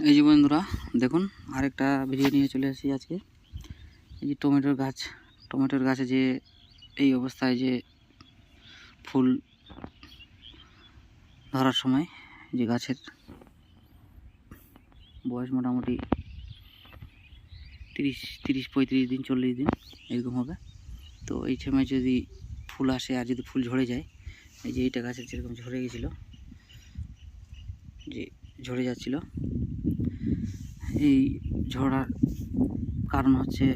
এই যে বন্ধুরা, দেখুন, আরেকটা ভিডিও নিয়ে চলে আসি আজকে। এই যে টমেটোর গাছ, টমেটোর গাছে যে এই অবস্থায় যে ফুল ধরার সময় যে গাছের বয়স মোটামুটি তিরিশ তিরিশ, পঁয়ত্রিশ দিন, চল্লিশ দিন, এরকম হবে। তো এই সময় যদি ফুল আসে আর যদি ফুল ঝরে যায়, এই যে এইটা গাছের যেরকম ঝরে গেছিল, যে ঝরে যাচ্ছিল এই ঝড়ার কারণ হচ্ছে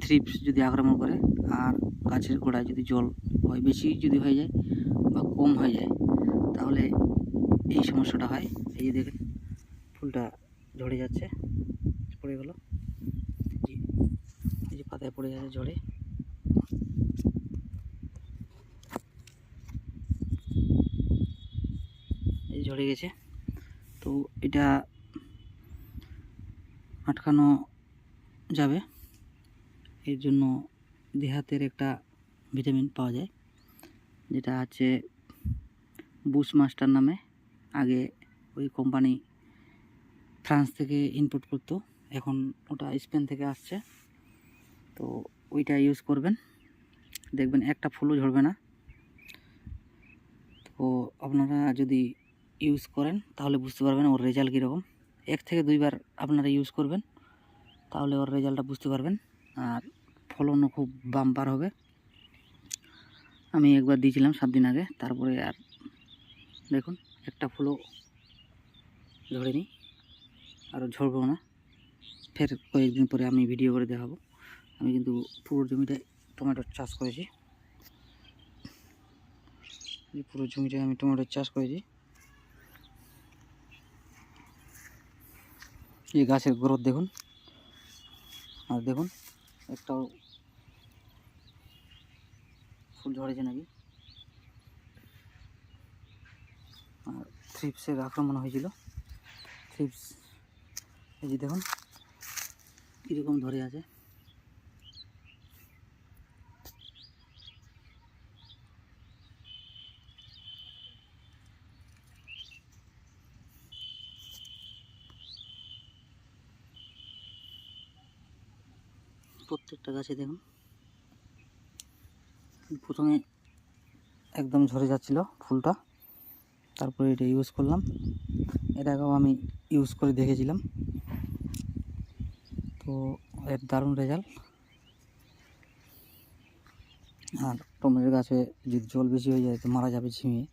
থ্রিপস যদি আক্রমণ করে আর গাছের গোড়ায় যদি জল হয়, বেশি যদি হয়ে যায় বা কম হয়ে যায়, তাহলে এই সমস্যাটা হয়। এই যে দেখেন, ফুলটা ঝরে যাচ্ছে, পড়ে গেল। এই যে পাতায় পড়ে যাচ্ছে যে ঝরে গেছে। তো এটা আটকানো যাবে। এর জন্য দেহাতের একটা ভিটামিন পাওয়া যায়, যেটা আছে বুশ মাস্টার নামে। আগে ওই কোম্পানি ফ্রান্স থেকে ইনপুট করতো, এখন ওটা স্পেন থেকে আসছে। তো ওইটা ইউজ করবেন। দেখবেন একটা ফুলও ঝরবে না। তো আপনারা যদি ইউজ করেন, তাহলে বুঝতে পারবেন ওর রেজাল্ট কীরকম। এক থেকে দুইবার আপনারা ইউজ করবেন, তাহলে ওর রেজাল্টটা বুঝতে পারবেন। আর ফলনও খুব বাম্পার হবে। আমি একবার দিয়েছিলাম সাত দিন আগে, তারপরে আর দেখুন, একটা ফুলও ঝরেনি আরও ঝরবেও না। ফের কয়েকদিন পরে আমি ভিডিও করে দেখাবো। আমি কিন্তু পুরো জমিটায় টমেটোর চাষ করেছি। পুরো জমিটায় আমি টমেটোর চাষ করেছি। এই গাছের গ্রোথ দেখুন। আর দেখুন, একটাও ফুল ঝরেছে নাকি? আর থ্রিপসের আক্রমণ হয়েছিল। থ্রিপস এই যে দেখুন, কীরকম ধরে আছে। প্রত্যেকটা গাছে দেখুন। প্রথমে একদম ঝরে যাচ্ছিল ফুলটা। তারপরে এটা ইউজ করলাম। এর আগেও আমি ইউজ করে দেখেছিলাম। তো এর দারুণ রেজাল্ট আর টমেটোর গাছে যদি জল বেশি হয়ে যায়, তো মারা যাবে ঝিমিয়ে।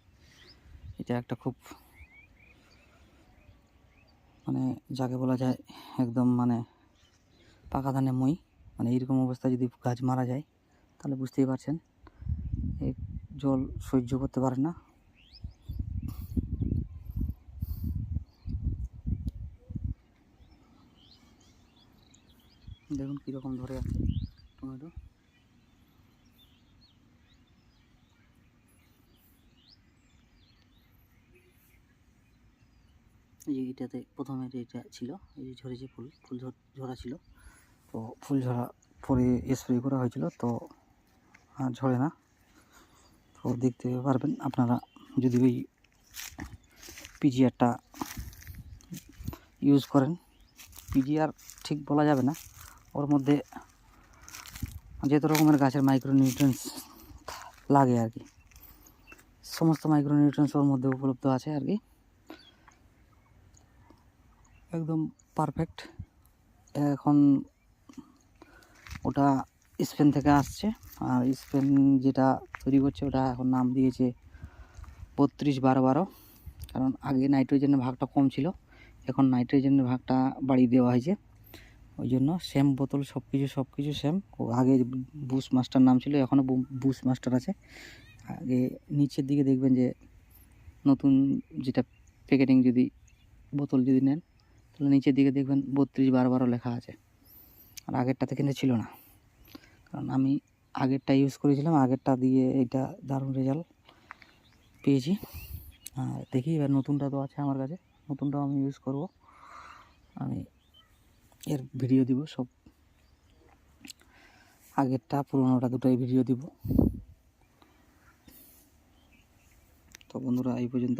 এটা একটা খুব মানে যাকে বলা যায় একদম মানে পাকা ধানে মই। মানে এইরকম অবস্থায় যদি গাছ মারা যায়, তাহলে বুঝতেই পারছেন। এই জল সহ্য করতে পারে না। দেখুন কীরকম ধরে আছে টমেটো। এই এটাতে প্রথমে এটা ছিল, এই যে ঝরেছে ফুল ফুল ঝরা ছিল। তো ফুল ঝরা পরে স্প্রে করা হয়েছিল, তো আর ঝরে না। তো দেখতে পারবেন আপনারা যদি ওই পিজিআরটা ইউজ করেন। পিজিআর ঠিক বলা যাবে না। ওর মধ্যে যেত রকমের গাছের মাইক্রোনিউট্রেন্স লাগে আর কি। সমস্ত মাইক্রোনিউট্রেন্স ওর মধ্যে উপলব্ধ আছে আর কি। একদম পারফেক্ট এখন ওটা স্পেন থেকে আসছে। আর স্পেন যেটা তৈরি করছে ওটা এখন নাম দিয়েছে বত্রিশ বারো বারো। কারণ আগে নাইট্রোজেনের ভাগটা কম ছিল, এখন নাইট্রোজেনের ভাগটা বাড়িয়ে দেওয়া হয়েছে। ওই জন্য সেম বোতল সব কিছু সব কিছু সেম ও আগে বুশ মাস্টার নাম ছিল, এখনও বুশ মাস্টার আছে। আগে নিচের দিকে দেখবেন যে নতুন যেটা প্যাকেটিং যদি বোতল যদি নেন, তাহলে নিচের দিকে দেখবেন বত্রিশ বারো বারো লেখা আছে। আর আগেরটাতে কিন্তু ছিল না। কারণ আমি আগেরটা ইউজ করেছিলাম, আগেরটা দিয়ে এটা দারুণ রেজাল্ট পেয়েছি। আর দেখি এবার নতুনটা তো আছে আমার কাছে, নতুনটাও আমি ইউজ করব। আমি এর ভিডিও দিব, সব আগেরটা, পুরোনোটা দুটোই ভিডিও দিব। তো বন্ধুরা, এই পর্যন্ত।